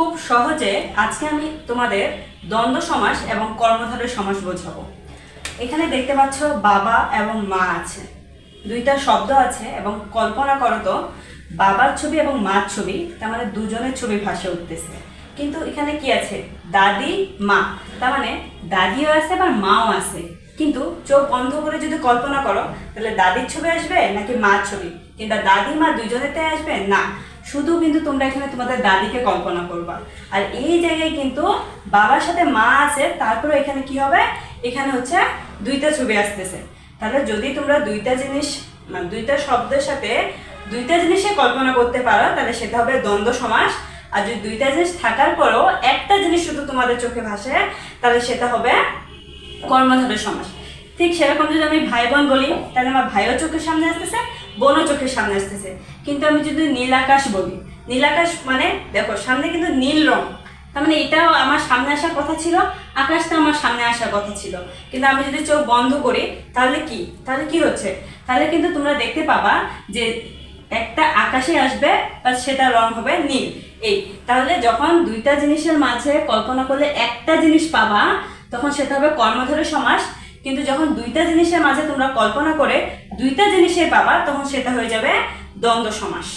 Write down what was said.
খুব সহজে আজকে আমি তোমাদের দ্বন্দ্ব সমাস এবং কর্মধারয় সমাস বোঝাবো। এখানে দেখতে পাচ্ছ বাবা এবং মা আছে। দুইটা শব্দ আছে এবং কল্পনা করো তো, বাবার ছবি এবং মার ছবি, তার মানে দুজনের ছবি ভাসে উঠতেছে। কিন্তু এখানে কি আছে? দাদি, মা। তার মানে দাদিও আছে আবার মাও আছে। কিন্তু চোখ বন্ধ করে যদি কল্পনা করো, তাহলে দাদির ছবি আসবে নাকি মার ছবি? কিংবা দাদি, মা দুজনেতে আসবে? না। শুধু কিন্তু তোমরা এখানে তোমাদের দাদিকে কল্পনা করবা। আর এই জায়গায় কিন্তু বাবার সাথে মা আছে তারপরে এখানে কি হবে? এখানে হচ্ছে দুইটা ছবি আসতেছে। তাহলে যদি তোমরা দুইটা জিনিস মানে দুইটা শব্দের সাথে দুইটা জিনিসে কল্পনা করতে পারো, তাহলে সেটা হবে দ্বন্দ্ব সমাস। আর যদি দুইটা জিনিস থাকার পরেও একটা জিনিস শুধু তোমাদের চোখে ভাসে, তাহলে সেটা হবে কর্মধারয় সমাস। ঠিক সেরকম যদি আমি ভাই বোন বলি, তাহলে আমার ভাইও চোখের সামনে আসতেছে, বোনও চোখের সামনে আসতেছে। কিন্তু আমি যদি নীল আকাশ বলি নীল আকাশ মানে দেখো, সামনে কিন্তু নীল রং। তার মানে এটাও আমার সামনে আসার কথা ছিল, আকাশটা আমার সামনে আসার কথা ছিল। কিন্তু আমি যদি চোখ বন্ধ করি, তাহলে কি? তাহলে কি হচ্ছে? তাহলে কিন্তু তোমরা দেখতে পাবা যে একটা আকাশে আসবে আর সেটা রং হবে নীল। এই, তাহলে যখন দুইটা জিনিসের মাঝে কল্পনা করলে একটা জিনিস পাবা, তখন সেটা হবে কর্মধারয় সমাস। কিন্তু যখন দুইটা জিনিসের মাঝে তোমরা কল্পনা করে দুইটা জিনিসের পাবা, তখন সেটা হয়ে যাবে দ্বন্দ্ব সমাস।